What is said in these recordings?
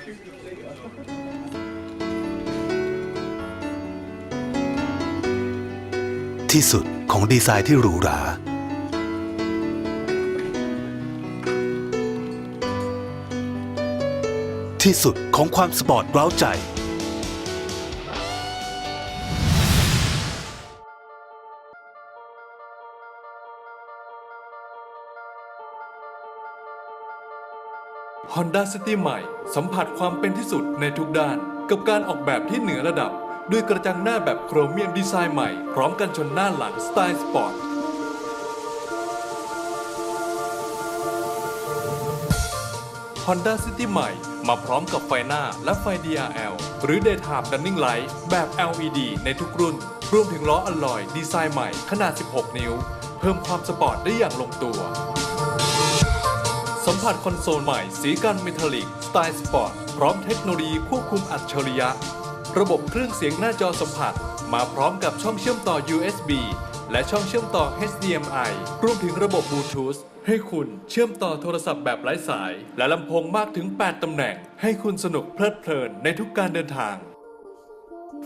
ที่สุดของดีไซน์ที่หรูหราที่สุดของความสปอร์ตเร้าใจ Honda City ใหม่ สัมผัสความเป็นที่สุดในทุกด้าน กับการออกแบบที่เหนือระดับ ด้วยกระจังหน้าแบบโครเมียมดีไซน์ใหม่ พร้อมกันชนหน้าหลังสไตล์สปอร์ต Honda City ใหม่ มาพร้อมกับไฟหน้าและไฟ DRL หรือ Daytime Running Light แบบ LED ในทุกรุ่น รวมถึงล้ออลลอยดีไซน์ใหม่ขนาด 16 นิ้ว เพิ่มความสปอร์ตได้อย่างลงตัว ผัสคอนโซลใหม่ สีกันเมทัลลิก สไตล์สปอร์ต พร้อมเทคโนโลยีควบคุมอัจฉริยะ ระบบเครื่องเสียงหน้าจอสัมผัส มาพร้อมกับช่องเชื่อมต่อ USB และช่องเชื่อมต่อ HDMI รวมถึงระบบบลูทูธให้คุณเชื่อมต่อโทรศัพท์แบบไร้สาย และลำโพงมากถึง 8 ตำแหน่ง ให้คุณสนุกเพลิดเพลินในทุกการเดินทาง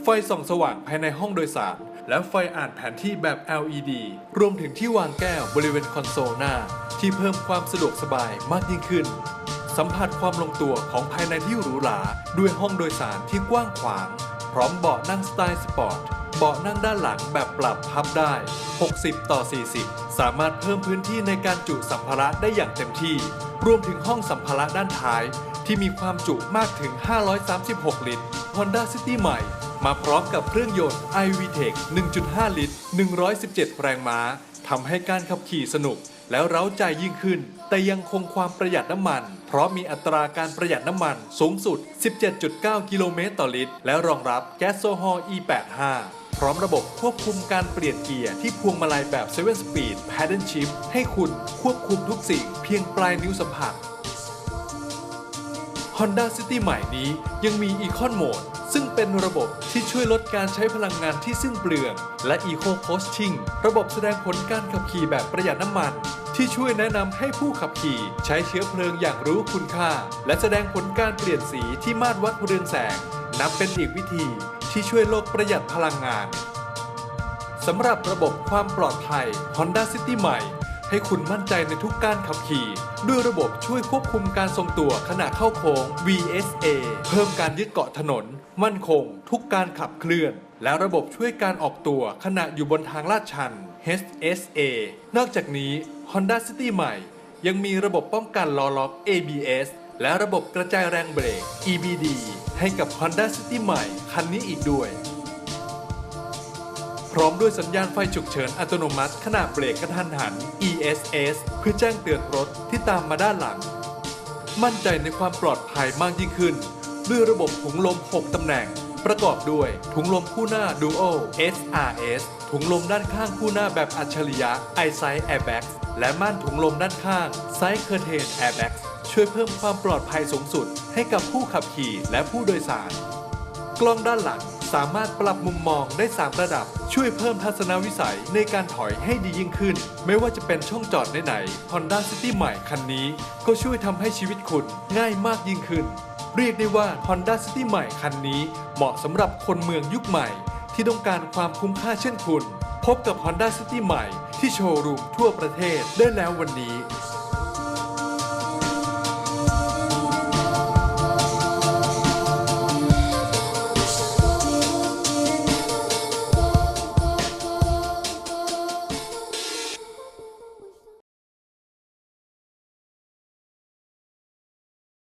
ไฟส่องสว่างภายในห้องโดยสาร และไฟอ่านแผนที่แบบ LED รวมถึงที่วางแก้วบริเวณคอนโซลหน้า ที่เพิ่มความสะดวกสบายมากยิ่งขึ้น สัมผัสความลงตัวของภายในที่หรูหราด้วยห้องโดยสารที่กว้างขวาง พร้อมเบาะนั่งสไตล์สปอร์ต เบาะนั่งด้านหลังแบบปรับพับได้ 60 ต่อ 40 สามารถเพิ่มพื้นที่ในการจุสัมภาระได้อย่างเต็มที่ รวมถึงห้องสัมภาระด้านท้าย ที่มีความจุมากถึง 536 ลิตร Honda City ใหม่ มาพร้อมกับเครื่องยนต์ iVTEC 1.5 ลิตร 117 แรงม้าทำให้การขับขี่สนุก แล้วเร้าใจยิ่งขึ้น แต่ยังคงความประหยัดน้ำมัน เพราะมีอัตราการประหยัดน้ำมันสูงสุด 17.9 กิโลเมตรต่อลิตร และรองรับแก๊สโซฮอล์ E85 พร้อมระบบควบคุมการเปลี่ยนเกียร์ที่พวงมาลัยแบบ7 Speed Paddle Shift ให้คุณควบคุมทุกสิ่งเพียงปลายนิ้วสัมผัส Honda City ใหม่นี้ยังมี Econ Mode ซึ่งเป็นระบบที่ช่วยลดการใช้พลังงานที่สิ้นเปลือง และ Eco Coasting ระบบแสดงผลการขับขี่แบบประหยัดน้ำมัน ที่ช่วยแนะนำให้ผู้ขับขี่ใช้เชื้อเพลิงอย่างรู้คุณค่า และแสดงผลการเปลี่ยนสีที่มาตรวัดเรืองแสงนับเป็นอีกวิธี ที่ช่วยโลกประหยัดพลังงานสำหรับระบบความปลอดภัย Honda City ใหม่ ให้คุณมั่นใจในทุกการขับขี่ ด้วยระบบช่วยควบคุมการทรงตัวขณะเข้าโค้ง VSA เพิ่มการยึดเกาะถนน มั่นคง ทุกการขับเคลื่อน และระบบช่วยการออกตัวขณะอยู่บนทางลาดชัน HSA นอกจากนี้ Honda City ใหม่ ยังมีระบบป้องกันล้อล็อก ABS และระบบกระจายแรงเบรก EBD ให้กับ Honda City ใหม่ คันนี้อีกด้วย พร้อมด้วยสัญญาณไฟฉุกเฉินอัตโนมัติ ขณะเบรกกระทันหัน ESS เพื่อแจ้งเตือนรถที่ตามมาด้านหลัง มั่นใจในความปลอดภัยมากยิ่งขึ้น ด้วยระบบถุงลม 6 ตำแหน่ง ประกอบด้วยถุงลมคู่หน้า Dual SRS ถุงลมด้านข้างคู่หน้าแบบอัจฉริยะ iSight Airbags และม่านถุงลมด้านข้าง Side Curtain Airbags ช่วยเพิ่มความปลอดภัยสูงสุดให้กับผู้ขับขี่และผู้โดยสาร กล้องด้านหลังสามารถปรับมุมมองได้ 3 ระดับ ช่วยเพิ่มทัศนวิสัยในการถอยให้ดียิ่งขึ้น ไม่ว่าจะเป็นช่องจอดไหนๆ Honda City ใหม่คันนี้ ก็ช่วยทำให้ชีวิตคุณง่ายมากยิ่งขึ้น เรียกได้ว่า Honda City ใหม่คันนี้ เหมาะสำหรับคนเมืองยุคใหม่ ที่ต้องการความคุ้มค่าเช่นคุณ พบกับ Honda City ใหม่ที่โชว์รูมทั่วประเทศได้แล้ววันนี้